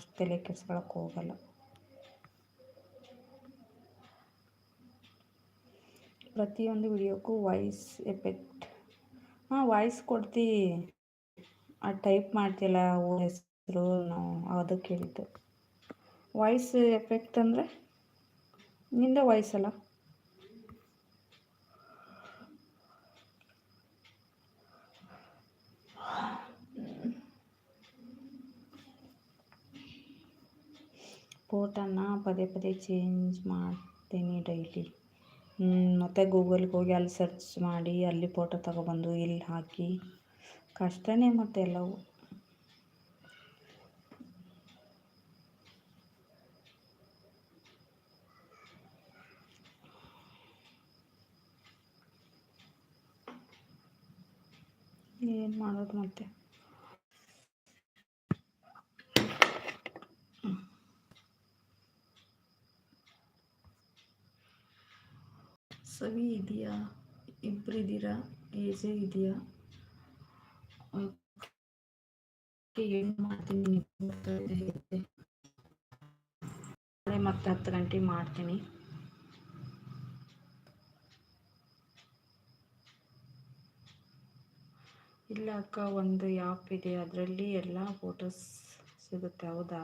ಅಷ್ಟು ತಲೆ ಕೆಡ್ಸ್ಕೊಳಕ್ಕೆ ಹೋಗಲ್ಲ. ಪ್ರತಿಯೊಂದು ವಿಡಿಯೋಕ್ಕೂ ವಾಯ್ಸ್ ಎಫೆಕ್ಟ್ ಹಾಂ ವಾಯ್ಸ್ ಕೊಡ್ತಿ. ಆ ಟೈಪ್ ಮಾಡ್ತಿಲ್ಲ ಹೆಸರು ನಾವು ಅದಕ್ಕೆ ಹೇಳಿದ್ದು ವಾಯ್ಸ್ ಎಫೆಕ್ಟ್ ಅಂದರೆ ನಿಂದ ವಾಯ್ಸ್ ಅಲ್ಲ? ಫೋಟೋನ ಪದೇ ಪದೇ ಚೇಂಜ್ ಮಾಡ್ತೀನಿ ಡೈಲಿ. ಮತ್ತು ಗೂಗಲ್ಗೆ ಹೋಗಿ ಅಲ್ಲಿ ಸರ್ಚ್ ಮಾಡಿ, ಅಲ್ಲಿ ಫೋಟೋ ತಗೊಬಂದು, ಇಲ್ಲಿ ಹಾಕಿ. ಕಷ್ಟನೇ ಮತ್ತು ಎಲ್ಲವೂ. ಏನು ಮಾಡೋದು ಮತ್ತೆ? ಸವಿ ಇದೆಯಾ? ಇಬ್ಬರಿದ್ದೀರಾ ಏಜೆ ಇದೆಯಾ? ಏನು ಮಾಡ್ತೀನಿ ನಾಳೆ ಮತ್ತೆ ಹತ್ತು ಗಂಟೆ ಮಾಡ್ತೀನಿ. ಇಲ್ಲ ಅಕ್ಕ, ಒಂದು ಆ್ಯಪ್ ಇದೆ. ಅದರಲ್ಲಿ ಎಲ್ಲ ಫೋಟೋಸ್ ಸಿಗುತ್ತೆ, ಹೌದಾ?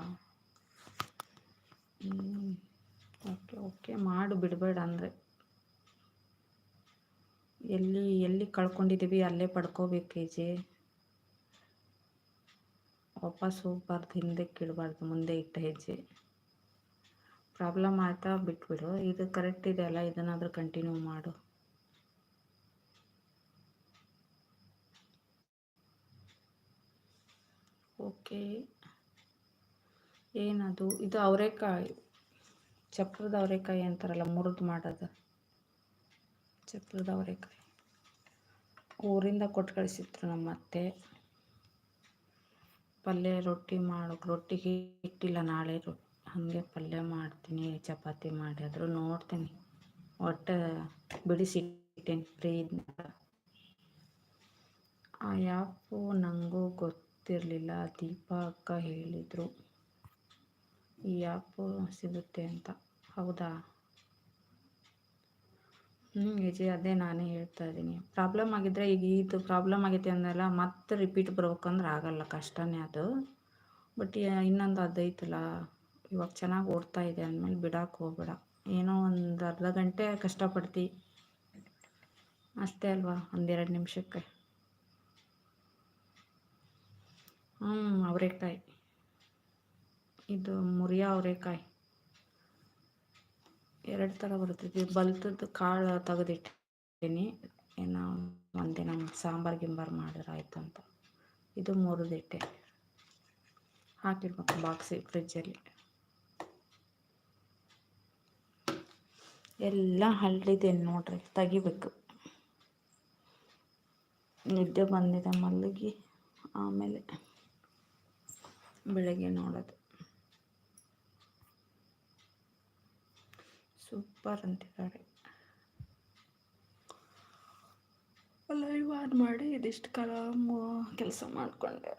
Okay okay. ಮಾಡು, ಬಿಡಬೇಡ ಅಂದರೆ. ಎಲ್ಲಿ ಎಲ್ಲಿ ಕಳ್ಕೊಂಡಿದ್ದೀವಿ, ಅಲ್ಲೇ ಪಡ್ಕೋಬೇಕು ಹೆಜ್ಜೆ ವಾಪಸ್ ಹೋಗ್ಬಾರ್ದು, ಹಿಂದೆ ಇಡಬಾರ್ದು ಮುಂದೆ ಇಟ್ಟ ಹೆಜ್ಜೆ ಪ್ರಾಬ್ಲಮ್ ಆಯ್ತಾ ಬಿಟ್ಬಿಡು. ಇದು ಕರೆಕ್ಟ್ ಇದೆ ಅಲ್ಲ, ಇದನ್ನಾದರೂ ಕಂಟಿನ್ಯೂ ಮಾಡು. ಓಕೆ. ಏನದು? ಇದು ಅವರೆಕಾಯಿ ಚಪ್ರದ ಅವರೆಕಾಯಿ ಅಂತಾರಲ್ಲ, ಮುರಿದು ಮಾಡೋದು. ಚಪ್ರದ ಅವರೆಕಾಯಿ ಊರಿಂದ ಕೊಟ್ಟು ಕಳಿಸಿದ್ರು ನಮ್ಮ ಅತ್ತೆ. ಪಲ್ಯ ರೊಟ್ಟಿ ಮಾಡೋಕೆ ರೊಟ್ಟಿಗೆ ಇಟ್ಟಿಲ್ಲ ನಾಳೆ ರೊಟ್ಟಿ ಹಾಗೆ ಪಲ್ಯ ಮಾಡ್ತೀನಿ, ಚಪಾತಿ ಮಾಡಿ ಆದರೂ ನೋಡ್ತೀನಿ. ಒಟ್ಟು ಬಿಡಿಸಿಟ್ಟೇನಿ ಫ್ರೀ ಆ ಯಾಪು ನನಗೂ ಗೊತ್ತಿರಲಿಲ್ಲ, ದೀಪ ಅಕ್ಕ ಹೇಳಿದರು. ಈ ಯಾಪು ಸಿಗುತ್ತೆ ಅಂತ. ಹೌದಾ? ಹ್ಞೂ ವಿಜಯ್, ಅದೇ ನಾನೇ ಹೇಳ್ತಾ ಇದ್ದೀನಿ. ಪ್ರಾಬ್ಲಮ್ ಆಗಿದ್ದರೆ ಈಗ ಇದು ಪ್ರಾಬ್ಲಮ್ ಆಗೈತೆ ಅಂದೆಲ್ಲ ಮತ್ತೆ ರಿಪೀಟ್ ಬರ್ಬೇಕಂದ್ರೆ ಆಗಲ್ಲ, ಕಷ್ಟನೇ ಅದು. ಬಟ್ ಇನ್ನೊಂದು ಅದೈತಲ್ಲ ಇವಾಗ ಚೆನ್ನಾಗಿ ಓಡ್ತಾ ಇದೆ ಅಂದಮೇಲೆ ಬಿಡಕ್ಕೆ ಹೋಗ್ಬೇಡ. ಏನೋ ಒಂದು ಅರ್ಧ ಗಂಟೆ ಕಷ್ಟಪಡ್ತಿ. ಅಷ್ಟೇ ಅಲ್ವಾ, ಒಂದೆರಡು ನಿಮಿಷಕ್ಕೆ. ಹ್ಞೂ ಅವರೆಕಾಯಿ. ಇದು ಮುರಿಯ ಅವರೆಕಾಯಿ. ಎರಡು ಥರ ಬರುತ್ತೆ. ಬಲ್ತದ್ದು ಕಾಳು ತೆಗೆದಿಟ್ಟಿನಿ. ಏನೋ ಒಂದಿನ ಸಾಂಬಾರು, ಗಿಂಬಾರು ಮಾಡಿರಾಯ್ತು ಅಂತ. ಇದು ಮುರಿದಿಟ್ಟೆ ಹಾಕಿಡ್ಬೇಕು ಬಾಕ್ಸಿ ಫ್ರಿಜ್ಜಲ್ಲಿ ಎಲ್ಲ ಹಳ್ಳಿದೆ ನೋಡ್ರಿ, ತೆಗಿಬೇಕು. ನಿದ್ದೆ ಬಂದಿದೆ ಮಲ್ಲಿಗೆ ಆಮೇಲೆ ಬೆಳಗ್ಗೆ ನೋಡೋದು. ಸೂಪರ್ ಅಂತಿದ್ದಾರೆ. ಲೈವ್ ಆನ್ ಮಾಡಿ ಇದಿಷ್ಟು ಕಾಲ ಕೆಲಸ ಮಾಡಿಕೊಂಡೆ.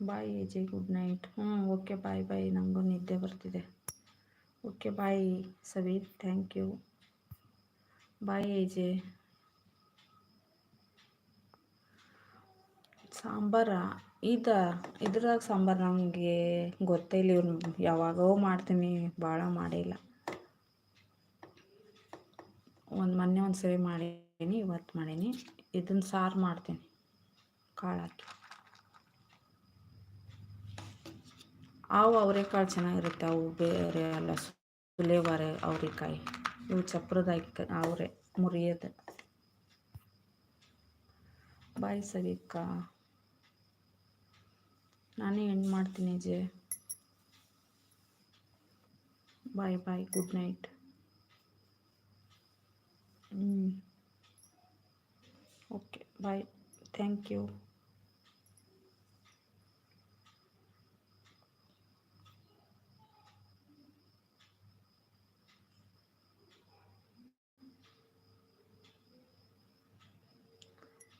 ಬಾಯ್ ಎಜೆ ಗುಡ್ ನೈಟ್ ಹ್ಞೂ ಓಕೆ ಬಾಯ್ ಬಾಯ್ ನನಗೂ ನಿದ್ದೆ ಬರ್ತಿದೆ. Okay bye Sabir thank you bye AJ sambar? ಇದ ಇದ್ರಾಗ ಸಾಂಬಾರು ನನಗೆ ಗೊತ್ತೇ ಇಲ್ಲ ಯಾವಾಗೋ ಮಾಡ್ತೀನಿ ಭಾಳ ಮಾಡಿಲ್ಲ. ಒಂದು ಮೊನ್ನೆ ಒಂದು ಸರಿ ಮಾಡೀನಿ, ಇವತ್ತು ಮಾಡೀನಿ. ಇದನ್ನು ಸಾರು ಮಾಡ್ತೀನಿ, ಕಾಳು ಹಾಕಿ. ಅವು ಅವರೆಕಾಳು ಚೆನ್ನಾಗಿರುತ್ತೆ, ಅವು ಬೇರೆ ಅಲ್ಲ, ಸುಲೇವಾರೆ, ಅವರೆಕಾಯಿ. ಇವು ಚಪ್ರದಾಗಿ ಅವರೆ ಮುರಿಯೋದು. ಬಾಯಿ ಸರಿಕ್ಕ ನಾನೇ ಎಂಡ್ ಮಾಡ್ತೀನಿ J. Bye bye good night ಹ್ಞೂ ಓಕೆ ಬಾಯ್ ಥ್ಯಾಂಕ್ ಯು